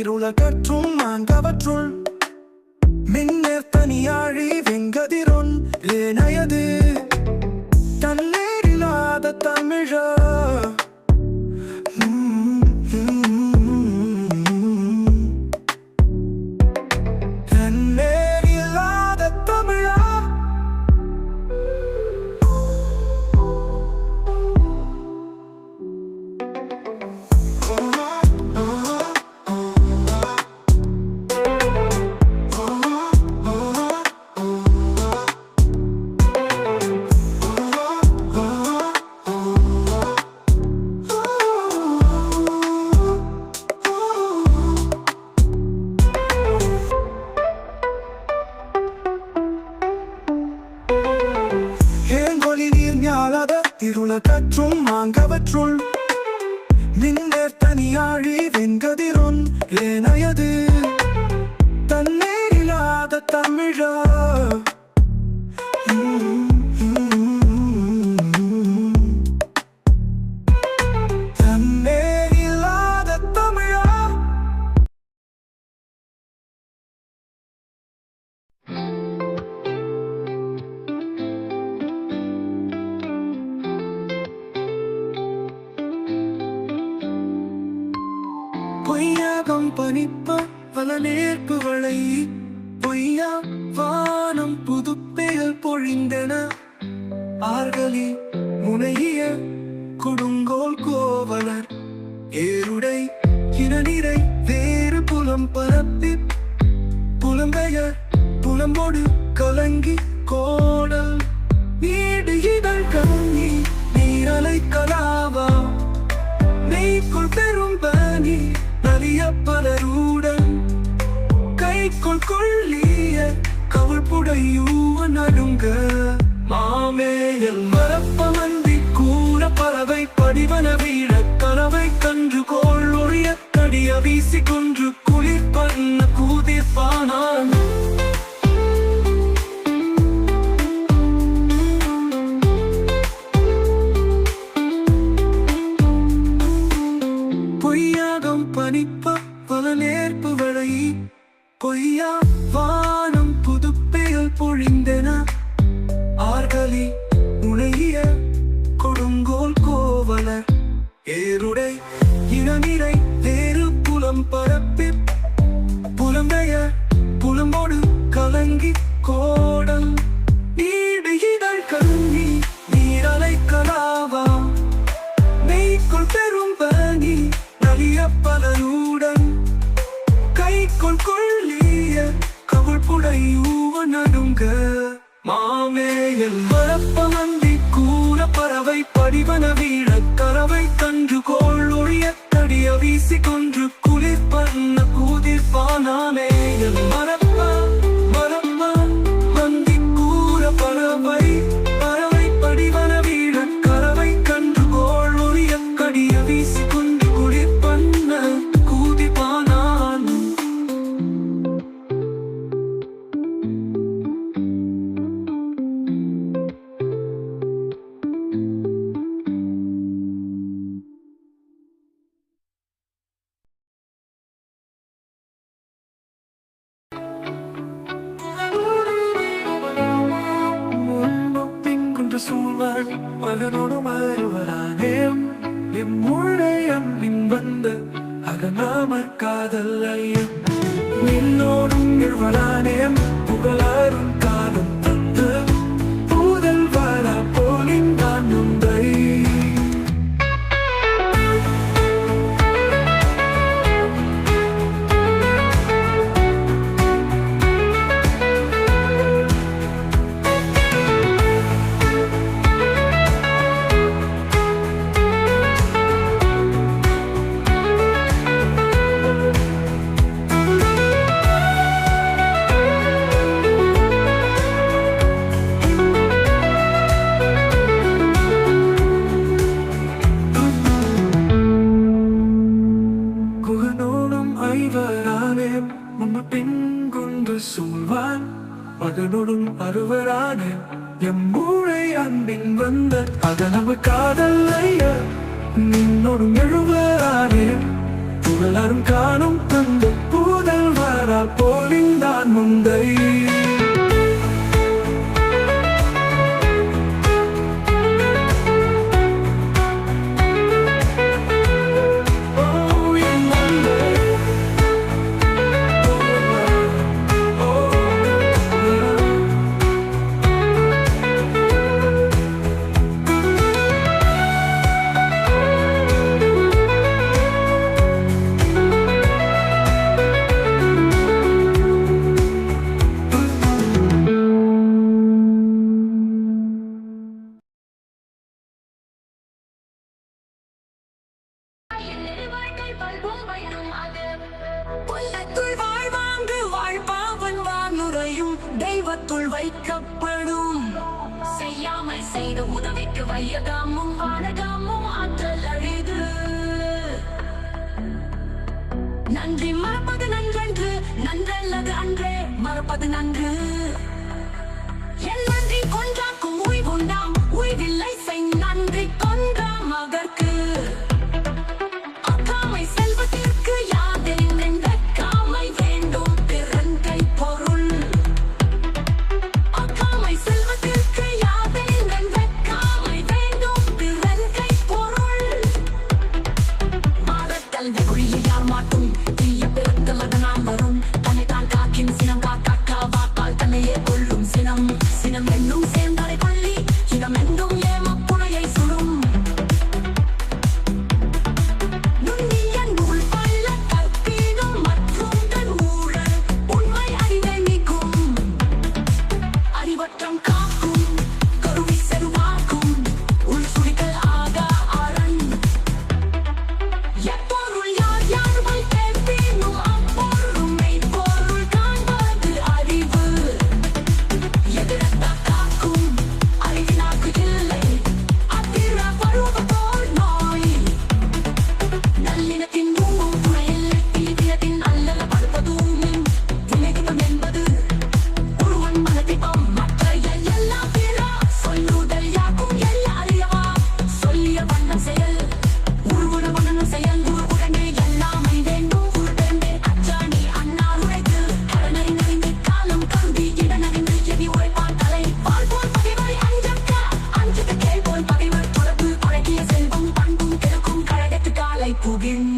சீருலகற்றும் நான் கவற்றுள் கொள்ளிய கவிழ்புடையூவ நடுங்க. மாமேயல் மரப்பமந்தி கூற பறவை படிவன வீழ கனவை கன்று கோள் ஒழிய கடிய வீசி கொன்று Caroline பின்குண்டு சூழ்வான் மகனுடன் அறுவரான எம் மூளை அன்பின் வந்த அதனவு காதல் ஐயா நின்னோடும் எழுவரானே புகழாரும் காணும் தந்த பூதல் வரா போலிந்தான் முந்தை. 不变。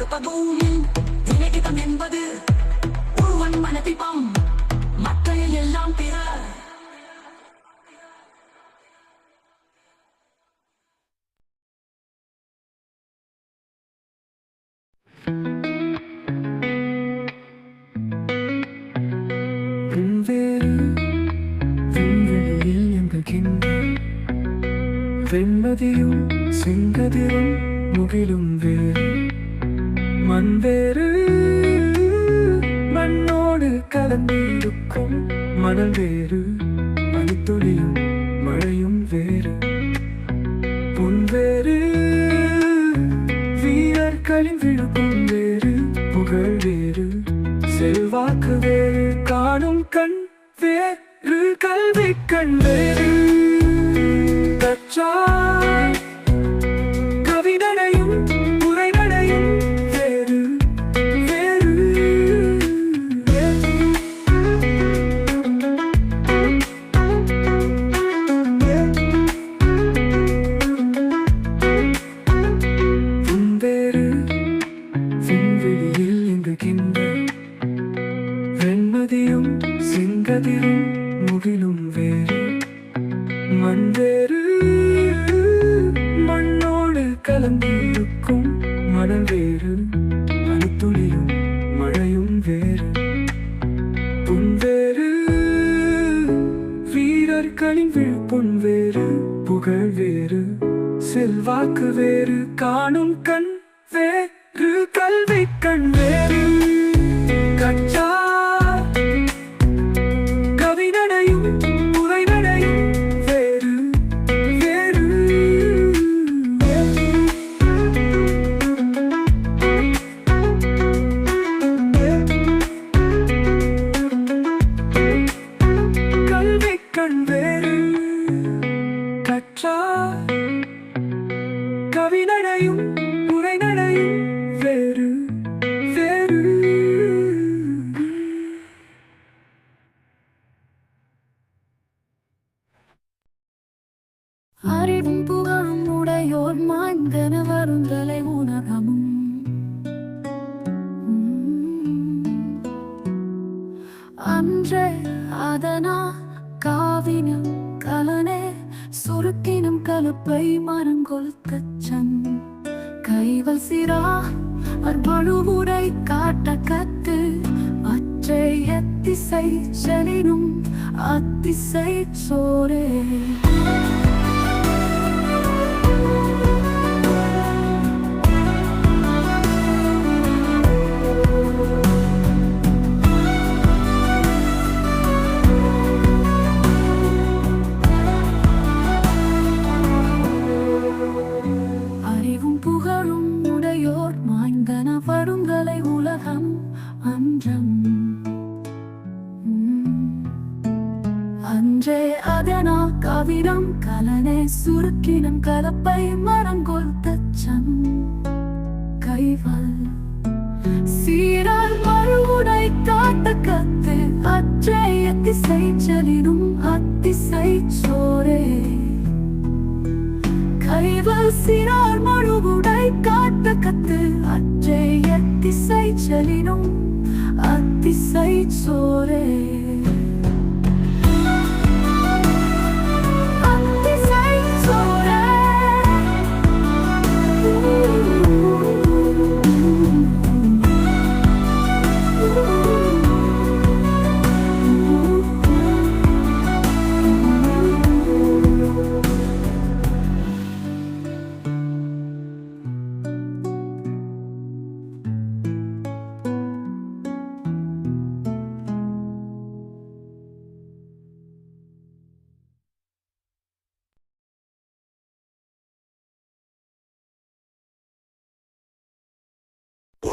படுப்பதும் வினைகிதம் என்பது ஒருவன் மனதிபம் மற்றைய எல்லாம் பிற வெண்மதியும் செங்கதிரும் முகிலும் வேறு மந்தேறு மண்ணோடு கலந்திருக்கும் மணல் வேறு. மணித்துளியும் மழையும் வேறு. பொன் வேறு. வீரர்களின் விழுப்பும் வேறு. புகழ் வேறு. செல்வாக்கு வேறு. காணும் கண் வேறு. கல்வி கண் வேறு. தற்றால் கலந்திருக்கும் மடல் வேறு பனித்துளியும் மழையும் வேறு. புன் வேறு வீரர்களின் விழுப்புண் வேறு புகழ் வேறு செல்வாக்கு வேறு காணும் அத்திசை சோரே மழுவுடை காட்ட கத்து அற்றே எத்திசை செலினும் அத்திசை சோரே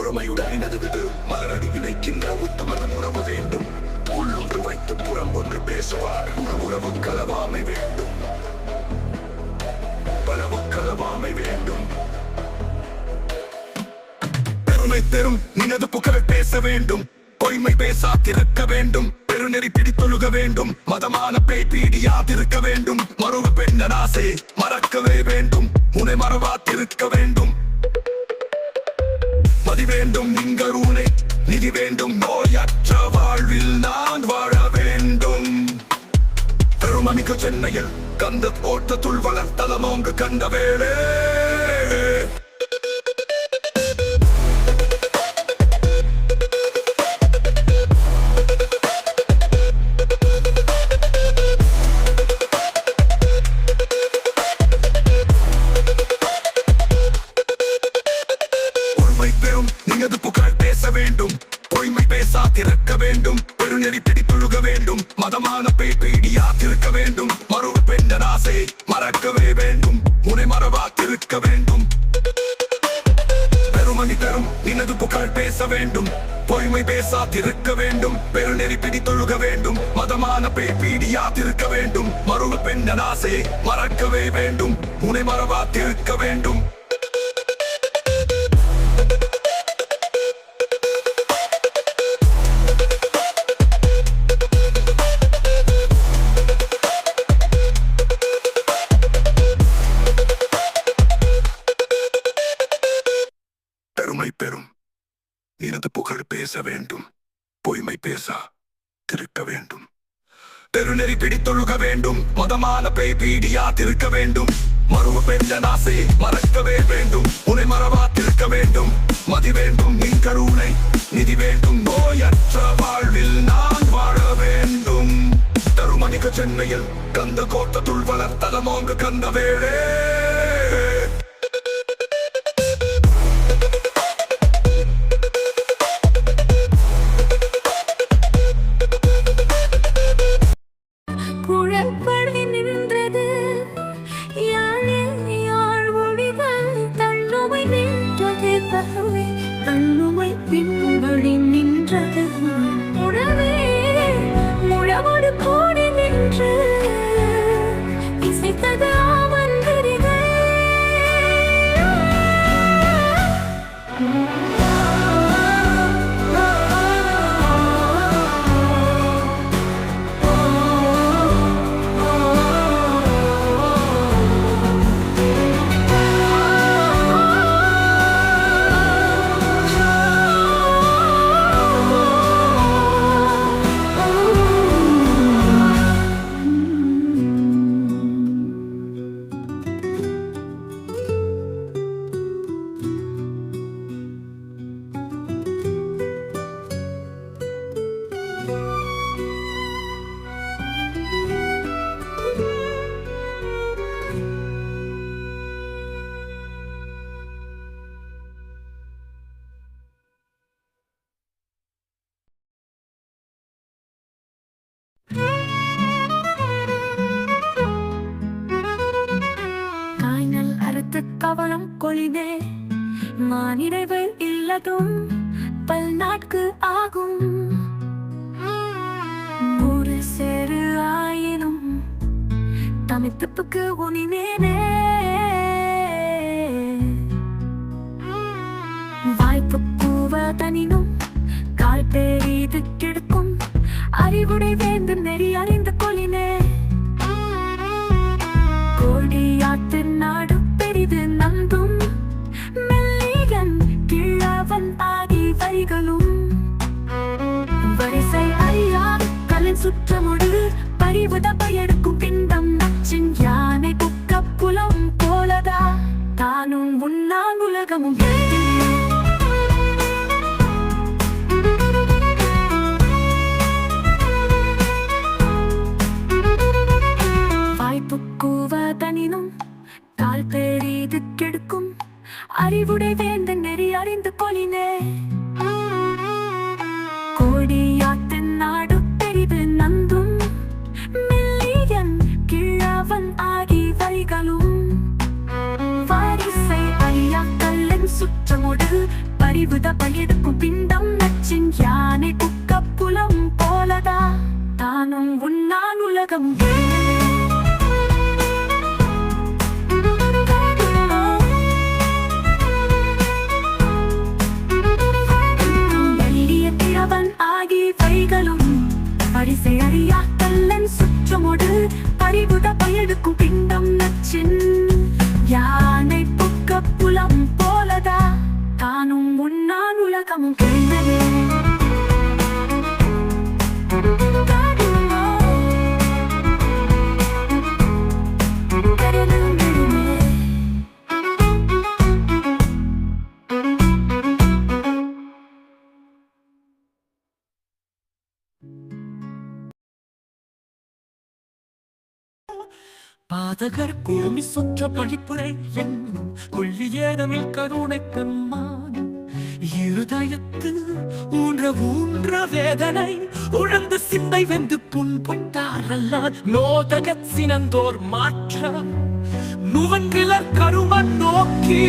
பொறுமையுடன் எனது விடு மலரடி விதைக்கின்ற உத்தமனம் உறவு வேண்டும். உள்ளொன்று வைத்து புறம் ஒன்று பேசுவார். உறவு கலவாமை வேண்டும். பலவு கலவாமை வேண்டும். பெருமை தரும் நினது புகழ் பேச வேண்டும். பொய்மை பேசா திறக்க வேண்டும். பெருநெறி பிடித்தொழுக வேண்டும். மதமான பேய் பீடியாதிருக்க வேண்டும். மறுவு பெண்ணன் மறக்கவே வேண்டும். முனை மறவாத்திருக்க வேண்டும். மதி வேண்டும் நீங்கள் உனை நிதி வேண்டும் நோயற்ற வாழ்வில் நான் வாழ வேண்டும். பெருமமிக்கு சென்னையில் கந்த தோட்டத்துள் வளர்த்தலமோங்கு கண்ட வேளே. அடிப்பிடி தொழுக வேண்டும். மதமான பேய் பீடியாதிருக்க வேண்டும். மருவ பெண் ஆசையை மறக்கவே வேண்டும். உனை மறவாதிருக்க வேண்டும். பெருமை பெறும். எனது புகழ் பேச வேண்டும். பொய்மை பேசா. திருக்க வேண்டும். பெருநெறி பிடித்தொழுக வேண்டும். மதமான பேய் பீடியா திருக்க வேண்டும். மறுவு பெஞ்சன் ஆசையை மறக்கவே வேண்டும். உனை மறவாத்திருக்க வேண்டும். மதி வேண்டும் நின் கருணை. நிதி வேண்டும் நோயற்ற வாழ்வில் நான் வாழ வேண்டும். தருமணிக சென்னையில் கந்த கோட்டத்துள் வளர்த்தலமோங்கு கந்த வேளே. கவனம் கொளிதே மானிடைவு இல்லதும் பல் நாட்கு ஆகும். ஒரு சேரு ஆயினும் தமித்துப்புக்கு உனினேனே. வாய்ப்பு கூவதனினும் கால் பேரிது கிடக்கும். அறிவுடை வேந்து நெறி அறிந்து கிழவன் ஆகி வரிகளும் வரிசை அறியாத கலன் சுற்றமுடு பறிவுத பயெடுக்கும் பிண்டம் நச்சின் யானை புக்க புலம் போலதா? தானும் உன்னான் உலகமும் வாய்ப்பு கூவதனினும் கால் பெரிது கெடுக்கும் அறிவுடை வேந்த பறிவுத பாதகர் பூமி சுற்ற பழிப்புரை என்னும் கொல்லியேதமில் கருணை பெம்மான் இருதயத்து ஊன்ற ஊன்ற வேதனை உழந்த சிந்தை வெந்து புண்பட்டாரல்லால் நோதக சினந்தோர் மாற்ற. நுவன்கிலர் கருமன் நோக்கி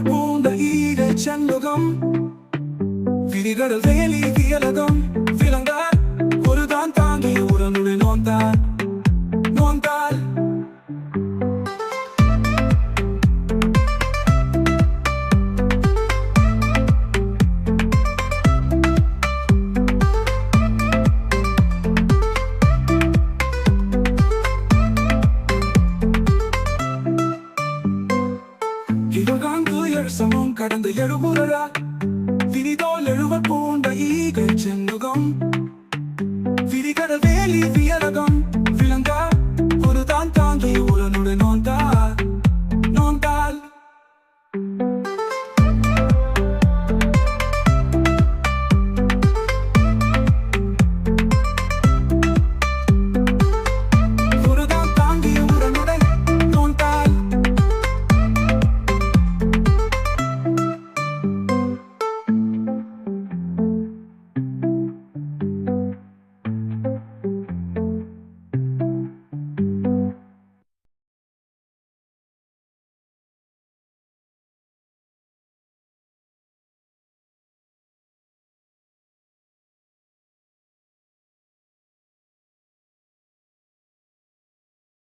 பூந்த ஈர சண்முகம் விரிகடல் வேலி வியலகம்